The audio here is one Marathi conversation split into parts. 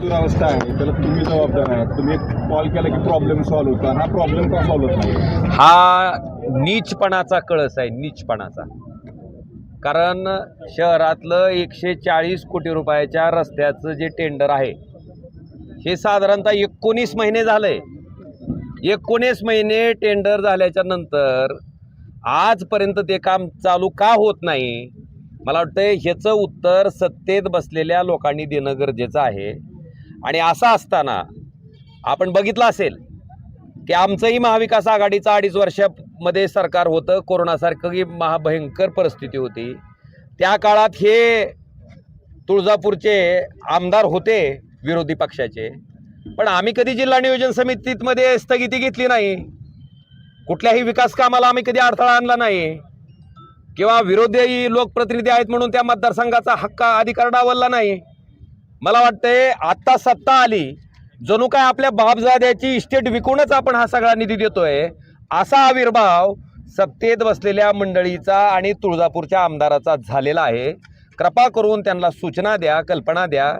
दुरावस्था आहे. त्याला तुम्ही जबाबदार आहात. तुम्ही एक कॉल केला की प्रॉब्लेम सॉल्व्ह होता. हा प्रॉब्लेम का सॉल्व्ह होत नाही? हा नीचपणाचा कळस आहे नीचपणाचा. कारण शहरातलं एकशे चाळीस कोटी रुपयाच्या रस्त्याचं जे टेंडर आहे हे साधारणतः एकोणीस महिने झालंय. एकोणीस महिने टेंडर झाल्याच्यानंतर आजपर्यंत ते काम चालू का होत नाही मला वाटतं ह्याचं उत्तर सत्तेत बसलेल्या लोकांनी देणं गरजेचं आहे. आणि असं असताना आपण बघितलं असेल की आमचंही महाविकास आघाडीचं अडीच वर्षामध्ये सरकार होतं. कोरोनासारखी महाभयंकर परिस्थिती होती. त्या काळात हे तुळजापूरचे आमदार होते विरोधी पक्षाचे. पण आम्ही कधी जिल्हा नियोजन समितीमध्ये स्थगिती घेतली नाही. कुठल्याही विकास कामाला आम्ही कधी अडथळा आणला नाही. किंवा विरोधी लोकप्रतिनिधी आहेत म्हणून त्या मतदारसंघाचा हक्क अधिकार डावलला नाही. मला वाटतंय आत्ता सत्ता आली जणू काय आपल्या बापजाद्याची इस्टेट विकूनच आपण हा सगळा निधी देतोय असा आविर्भाव सत्तेत बसलेल्या मंडळीचा आणि तुळजापूरच्या आमदाराचा झालेला आहे. कृपा करून त्यांना सूचना द्या कल्पना द्या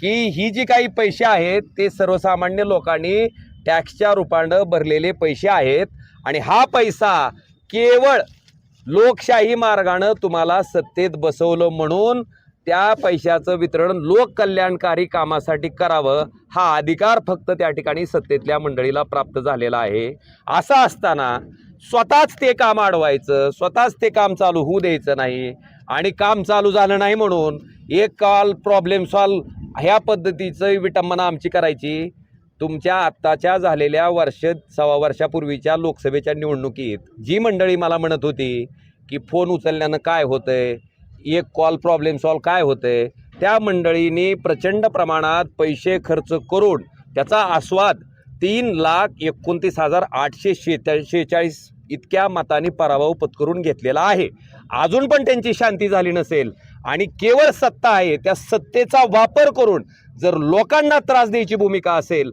की ही जी काही पैसे आहेत ते सर्वसामान्य लोकांनी टॅक्सच्या रूपानं भरलेले पैसे आहेत आणि हा पैसा केवळ लोकशाही मार्गानं तुम्हाला सत्तेत बसवलं म्हणून त्या पैशाचं वितरण लोककल्याणकारी कामासाठी करावं हा अधिकार फक्त त्या ठिकाणी सत्तेतल्या मंडळीला प्राप्त झालेला आहे. असं असताना स्वतःच ते काम अडवायचं स्वतःच ते काम चालू होऊ द्यायचं नाही आणि काम चालू झालं नाही म्हणून एक कॉल प्रॉब्लेम सॉल्व ह्या पद्धतीचं विटंबना आमची करायची. तुमच्या आत्ताच्या झालेल्या वर्ष सव्वा वर्षापूर्वीच्या लोकसभेच्या निवडणुकीत जी मंडळी मला म्हणत होती की फोन उचलल्यानं काय होतंय एक कॉल प्रॉब्लेम सॉल्व काय होते? त्या मंडळींनी प्रचंड प्रमाणात पैसे खर्च करून त्याचा आस्वाद तीन लाख एकोणतीस हजार आठशे शेहेचाळीस शेहेचाळीस इतक्या मतांनी पराभव पत्करून घेतलेला आहे. अजून पण त्यांची शांती झाली नसेल आणि केवळ सत्ता आहे त्या सत्तेचा वापर करून जर लोकांना त्रास द्यायची भूमिका असेल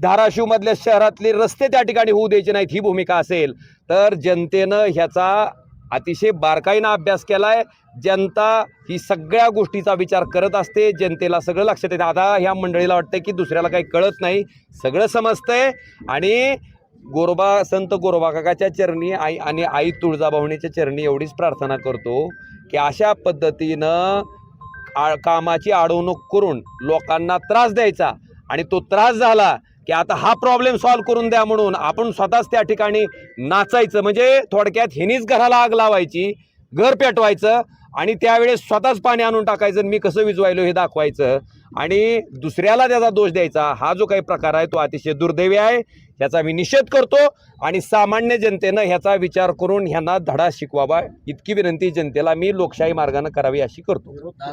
धाराशिवमधल्या शहरातले रस्ते त्या ठिकाणी होऊ द्यायचे नाहीत ही भूमिका असेल तर जनतेनं ह्याचा अतिशय बारकाईनं अभ्यास केलाय. जनता ही सगळ्या गोष्टीचा विचार करत असते. जनतेला सगळं लक्षात येतं. आता ह्या मंडळीला वाटतं की दुसऱ्याला काही कळत नाही. सगळं समजतंय. आणि गोरोबा संत गोरोबाकाकाच्या चरणी आई आणि आई तुळजाभवनीच्या चरणी एवढीच प्रार्थना करतो की अशा पद्धतीनं आ कामाची अडवणूक करून लोकांना त्रास द्यायचा. आणि तो त्रास झाला की आता हा प्रॉब्लेम सॉल्व्ह करून द्या म्हणून आपण स्वतःच त्या ठिकाणी नाचायचं. म्हणजे थोडक्यात हिनीच घराला आग लावायची घर पेटवायचं आणि त्यावेळेस स्वतःच पाणी आणून टाकायचं आणि मी कसं विजवायलो हे दाखवायचं. आणि दुसऱ्याला त्याचा दोष द्यायचा. हा जो काही प्रकार आहे तो अतिशय दुर्दैवी आहे. ह्याचा मी निषेध करतो आणि सामान्य जनतेनं ह्याचा विचार करून ह्यांना धडा शिकवावा. इतकी विनंती जनतेला मी लोकशाही मार्गाने करावी अशी करतो.